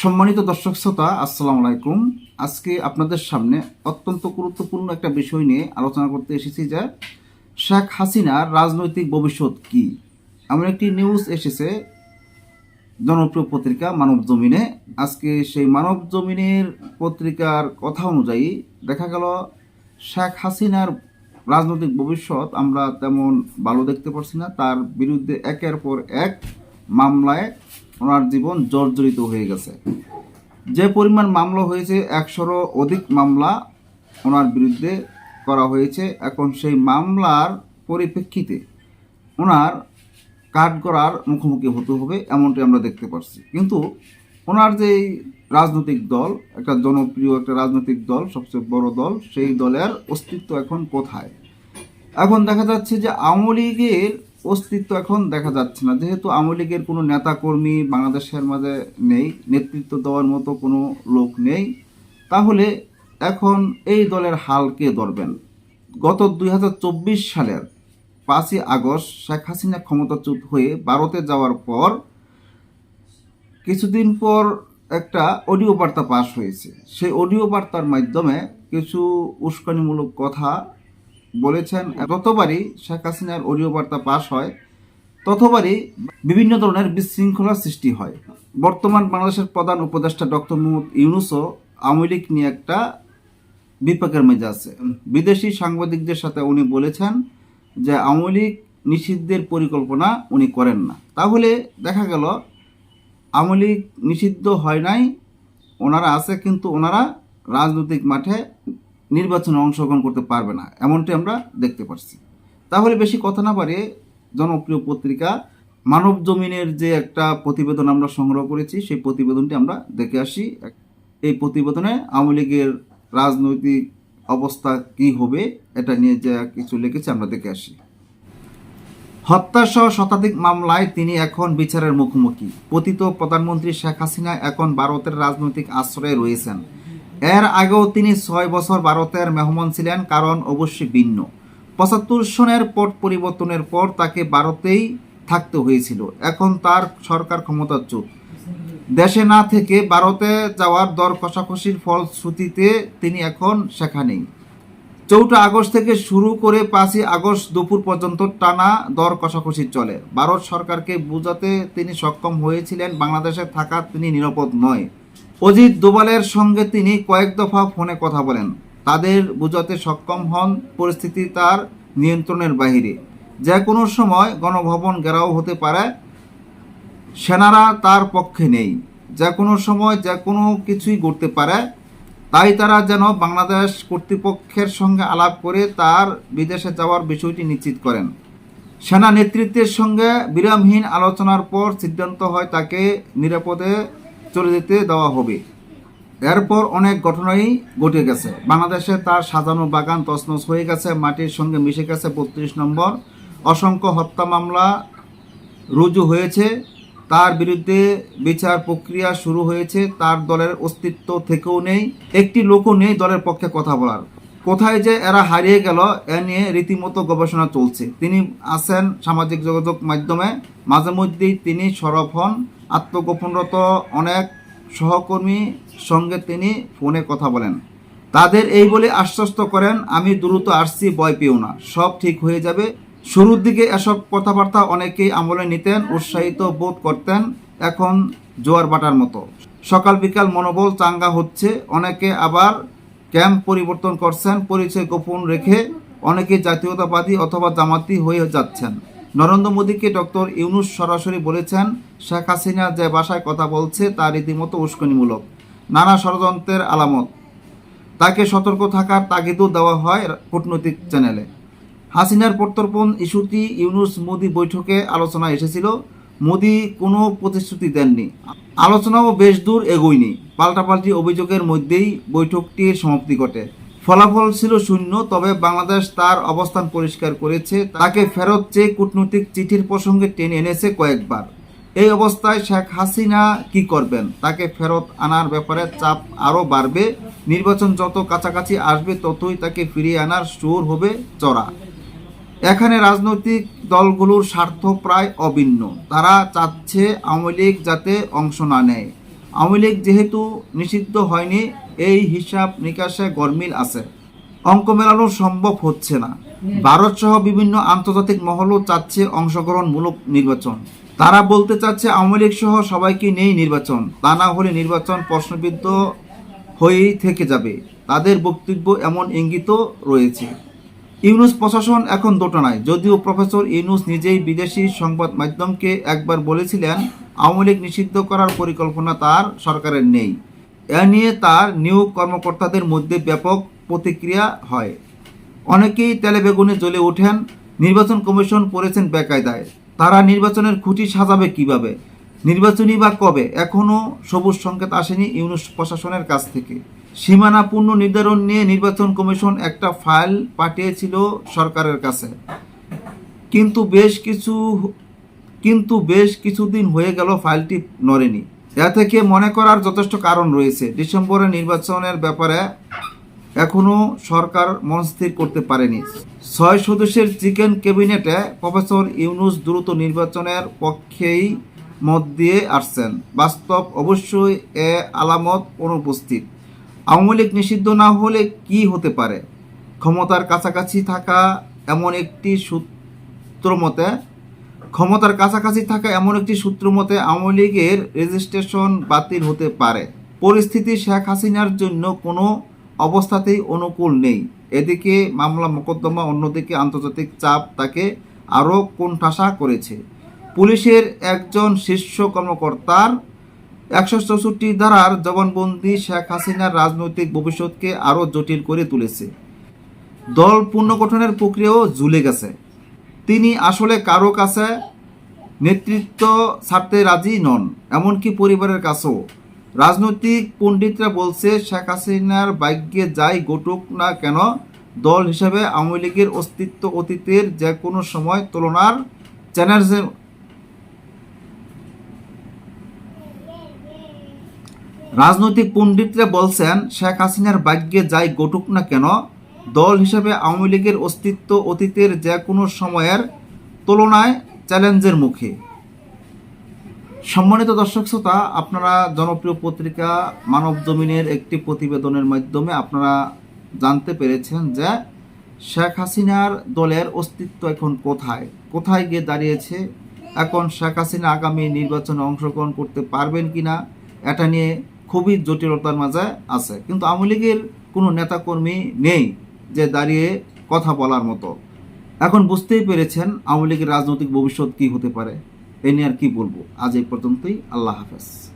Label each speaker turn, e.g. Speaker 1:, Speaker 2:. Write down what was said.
Speaker 1: সম্মানিত দর্শক শ্রোতা, আসসালামু আলাইকুম। আজকে আপনাদের সামনে অত্যন্ত গুরুত্বপূর্ণ একটা বিষয় নিয়ে আলোচনা করতে এসেছি যে শেখ হাসিনার রাজনৈতিক ভবিষ্যৎ কি? এমন একটি নিউজ এসেছে জনপ্রিয় পত্রিকা মানব জমিনে। আজকে সেই মানব জমিনের পত্রিকার কথা অনুযায়ী দেখা গেল, শেখ হাসিনার রাজনৈতিক ভবিষ্যৎ আমরা তেমন ভালো দেখতে পারছি না। তার বিরুদ্ধে একের পর এক মামলায় ওনার জীবন জর্জরিত হয়ে গেছে। যে পরিমাণ মামলা হয়েছে, একশোরও অধিক মামলা ওনার বিরুদ্ধে করা হয়েছে। এখন সেই মামলার পরিপ্রেক্ষিতে ওনার কাঠগড়ার মুখোমুখি হতে হবে, এমনটি আমরা দেখতে পাচ্ছি। কিন্তু ওনার যে রাজনৈতিক দল, একটা জনপ্রিয় একটা রাজনৈতিক দল, সবচেয়ে বড় দল, সেই দলের অস্তিত্ব এখন কোথায়? এখন দেখা যাচ্ছে যে আওয়ামী লীগের অস্তিত্ব এখন দেখা যাচ্ছে না। যেহেতু আওয়ামী লীগের কোনো নেতাকর্মী বাংলাদেশের মাঝে নেই, নেতৃত্ব দেওয়ার মতো কোনো লোক নেই, তাহলে এখন এই দলের হাল কে ধরবেন? গত দুই হাজার চব্বিশ সালের পাঁচই আগস্ট শেখ হাসিনা ক্ষমতাচ্যুত হয়ে ভারতে যাওয়ার পর কিছুদিন পর একটা অডিও বার্তা পাশ হয়েছে। সেই অডিও বার্তার মাধ্যমে কিছু উস্কানিমূলক কথা বলেছেন যতবারই শেখ হাসিনার অডিও বার্তা পাশ হয়, ততবারই বিভিন্ন ধরনের বিশৃঙ্খলা সৃষ্টি হয়। বর্তমান বাংলাদেশের প্রধান উপদেষ্টা ডক্টর মোহাম্মদ ইউনুসও আওয়ামী লীগ নিয়ে একটা বিপাকের মেজে আছে। বিদেশি সাংবাদিকদের সাথে উনি বলেছেন যে, আওয়ামী লীগ নিষিদ্ধের পরিকল্পনা উনি করেন না। তাহলে দেখা গেল, আওয়ামী লীগ নিষিদ্ধ হয় নাই, ওনারা আছে, কিন্তু ওনারা রাজনৈতিক মাঠে নির্বাচনে অংশগ্রহণ করতে পারবে না, এমনটি আমরা দেখতে পাচ্ছি তাহলে বেশি কথা না পারে জনপ্রিয় পত্রিকা মানব জমিনের যে একটা প্রতিবেদন আমরা সংগ্রহ করেছি, সেই প্রতিবেদনটি আমরা দেখে আসি। এই প্রতিবেদনে আওয়ামী লীগের রাজনৈতিক অবস্থা কি হবে, এটা নিয়ে যা কিছু লিখেছে আমরা দেখে আসি। হত্যাসহ শতাধিক মামলায় তিনি এখন বিচারের মুখোমুখি। পতিত প্রধানমন্ত্রী শেখ হাসিনা এখন ভারতের রাজনৈতিক আশ্রয়ে রয়েছেন। আগেও তিনি ছয় বছর ভারতের মেহমান ছিলেন, কারণ অবশ্যই ভিন্ন। পঁচাত্তর সনের পট পরিবর্তনের পর তাকে ভারতেই থাকতে হয়েছিল। এখন তার সরকার ক্ষমতাচ্যুত। দেশে না থেকে ভারতে যাওয়ার দর কষাকষির ফলশ্রুতিতে তিনি এখন সেখানেই। চৌঠা আগস্ট থেকে শুরু করে পাঁচই আগস্ট দুপুর পর্যন্ত টানা দর কষাকষি চলে। ভারত সরকারকে বোঝাতে তিনি সক্ষম হয়েছিলেন, বাংলাদেশে থাকা তিনি নিরাপদ নয়। অজিত দোবালের সঙ্গে তিনি কয়েক দফা ফোনে কথা বলেন। তাদের বোঝাতে সক্ষম হন পরিস্থিতি তার নিয়ন্ত্রণের বাহিরে। যে কোনো সময় গণভবন ঘেরাও হতে পারে, সেনারা তার পক্ষে নেই। যে কোনো সময় যে কোনো কিছুই করতে পারে, তাই তারা যেন বাংলাদেশ কর্তৃপক্ষের সঙ্গে আলাপ করে তার বিদেশে যাওয়ার বিষয়টি নিশ্চিত করেন। সেনা নেতৃত্বের সঙ্গে বিরামহীন আলোচনার পর সিদ্ধান্ত হয় তাকে নিরাপদে চলে যেতে দেওয়া হবে। এরপর অনেক ঘটনাই ঘটে গেছে। বাংলাদেশে তার সাজানো বাগান তছনছ হয়ে গেছে, মাটির সঙ্গে মিশে গেছে বত্রিশ নম্বর। অসংখ্য হত্যা মামলা রুজু হয়েছে। তার বিরুদ্ধে বিচার প্রক্রিয়া শুরু হয়েছে। তার দলের অস্তিত্ব থেকেও নেই। একটি লোকও নেই দলের পক্ষে কথা বলার। কোথায় যে এরা হারিয়ে গেল, এ নিয়ে রীতিমতো গবেষণা চলছে। তিনি আছেন সামাজিক যোগাযোগ মাধ্যমে। মাঝে মধ্যেই তিনি সরব হন। আত্মগোপনরত অনেক সহকর্মী সঙ্গে তিনি ফোনে কথা বলেন। তাদের এই বলে আশ্বস্ত করেন, আমি দ্রুত আসছি, ভয় পেও না। সব ঠিক হয়ে যাবে। শুরুর দিকে এসব কথাবার্তা অনেকেই আমলে নিতেন, উৎসাহিত বোধ করতেন এখন জোয়ার বাটার মতো। সকাল বিকাল মনোবল চাঙ্গা হচ্ছে, অনেকে আবার ক্যাম্প পরিবর্তন করছেন, পরিচয় গোপন রেখে অনেকে জাতীয়তাবাদী অথবা জামাতি হয়ে যাচ্ছেন। নরেন্দ্র মোদীকে ডক্টর ইউনুস সরাসরি বলেছেন, শেখ হাসিনা যে ভাষায় কথা বলছে, তা রীতিমতো উস্কানিমূলক। নানা ষড়যন্ত্রের আলামত। তাকে সতর্ক থাকার তাগিদও দেওয়া হয় কূটনৈতিক চ্যানেলে। হাসিনার প্রত্যর্পণ ইস্যুটি ইউনুস মোদি বৈঠকে আলোচনা এসেছিল। মোদি কোনো প্রতিশ্রুতি দেননি। আলোচনাও বেশ দূর এগোয়নি। পাল্টাপাল্টি অভিযোগের মধ্যেই বৈঠকটির সমাপ্তি ঘটে। ফলাফল ছিল শূন্য, তবে বাংলাদেশ তার অবস্থান পরিষ্কার করেছে। তাকে ফেরত চেয়ে কূটনৈতিক চিঠির প্রসঙ্গে টেনে এনেছে কয়েকবার। এই অবস্থায় শেখ হাসিনা কি করবেন? তাকে ফেরত আনার ব্যাপারে চাপ আরও বাড়বে। নির্বাচন যত কাছাকাছি আসবে, ততই তাকে ফিরিয়ে আনার সুর হবে চড়া। এখানে রাজনৈতিক দলগুলোর স্বার্থ প্রায় অভিন্ন। তারা চাচ্ছে আওয়ামী লীগ যাতে অংশ না নেয়। আওয়ামী লীগ যেহেতু নিষিদ্ধ হয়নি, এই হিসাব নিকাশে গরমিল আছে। অঙ্ক মেলানো সম্ভব হচ্ছে না। ভারত সহ বিভিন্ন আন্তর্জাতিক মহলও চাচ্ছে অংশগ্রহণমূলক নির্বাচন। তারা বলতে চাচ্ছে আওয়ামী লীগ সহ সবাইকে নেই নির্বাচন। তা না হলে নির্বাচন প্রশ্নবিদ্ধ হয়েই থেকে যাবে। তাদের বক্তব্য এমন ইঙ্গিতও রয়েছে। ইউনুস প্রশাসন এখন দোটানায় যদিও প্রফেসর ইউনুস নিজেই বিদেশি সংবাদ মাধ্যমকে একবার বলেছিলেন, আওয়ামী লীগ নিষিদ্ধ করার পরিকল্পনা তার সরকারের নেই। এ নিয়ে তার নিয়োগ কর্মকর্তাদের মধ্যে ব্যাপক প্রতিক্রিয়া হয়। অনেকেই তেলে বেগুনে জ্বলে ওঠেন, নির্বাচন কমিশন পড়েছেন বেকায়দায়। তারা নির্বাচনের খুঁটি সাজাবে কীভাবে? নির্বাচনী বা কবে? এখনও সবুজ সংকেত আসেনি ইউনুস প্রশাসনের কাছ থেকে। সীমানা পূর্ণ নির্ধারণ নিয়ে নির্বাচন কমিশন একটা ফাইল পাঠিয়েছিল সরকারের কাছে। কিন্তু বেশ কিছু, কিন্তু বেশ কিছুদিন হয়ে গেল ফাইলটি নড়েনি। এ থেকে মনে করার যথেষ্ট কারণ রয়েছে। ডিসেম্বরে নির্বাচনের ব্যাপারে এখনও সরকার মনস্থির করতে পারেনি। ছয় সদস্যের চিকেন ক্যাবিনেটে প্রফেসর ইউনুস দ্রুত নির্বাচনের পক্ষেই মত দিয়ে আসছেন। বাস্তব অবশ্যই এ আলামত অনুপস্থিত। আওয়ামী লীগ নিষিদ্ধ না হলে কি হতে পারে? ক্ষমতার কাছাকাছি থাকা এমন একটি সূত্র মতে, ক্ষমতার কাছাকাছি থাকা এমন একটি সূত্র মতে আওয়ামী লীগের রেজিস্ট্রেশন বাতিল হতে পারে। পরিস্থিতি শেখ হাসিনার জন্য কোনো অবস্থাতেই অনুকূল নেই। এদিকে মামলা মোকদ্দমা, অন্যদিকে আন্তর্জাতিক চাপ তাকে আরও কোণঠাসা করেছে। পুলিশের একজন শীর্ষ কর্মকর্তার একশো চৌষট্টি ধারার জবানবন্দি শেখ হাসিনার রাজনৈতিক ভবিষ্যৎকে আরও জটিল করে তুলেছে। দল পুনর্গঠনের প্রক্রিয়াও ঝুলে গেছে। তিনি আসলে কারও কাছে নেতৃত্ব ছাড়তে রাজি নন, এমনকি পরিবারের কাছেও। রাজনৈতিক পণ্ডিতরা বলছে, শেখ হাসিনার ভাগ্যে যাই ঘটুক না কেন, দল হিসেবে আওয়ামী লীগের অস্তিত্ব অতীতের যে কোনো সময় তুলনার চ্যালেঞ্জে রাজনৈতিক পণ্ডিতরা বলছেন, শেখ হাসিনার ভাগ্যে যাই ঘটুক না কেন, দল হিসেবে আওয়ামী লীগের অস্তিত্ব অতীতের যে কোনো সময়ের তুলনায় চ্যালেঞ্জের মুখে। সম্মানিত দর্শক শ্রোতা, আপনারা জনপ্রিয় পত্রিকা মানব জমিনের একটি প্রতিবেদনের মাধ্যমে আপনারা জানতে পেরেছেন যে শেখ হাসিনার দলের অস্তিত্ব এখন কোথায়? কোথায় গিয়ে দাঁড়িয়েছে? এখন শেখ হাসিনা আগামী নির্বাচনে অংশগ্রহণ করতে পারবেন কিনা? এটা নিয়ে খুবই জটিলতার মাঝে আছে। কিন্তু আওয়ামী লীগের কোনো নেতাকর্মী নেই যে দাঁড়িয়ে কথা বলার মতো। এখন বুঝতেই পেরেছেন আওয়ামী লীগের রাজনৈতিক ভবিষ্যৎ কী হতে পারে। এ নিয়ে আর কী বলব। আজ এই পর্যন্তই। আল্লাহ হাফেজ।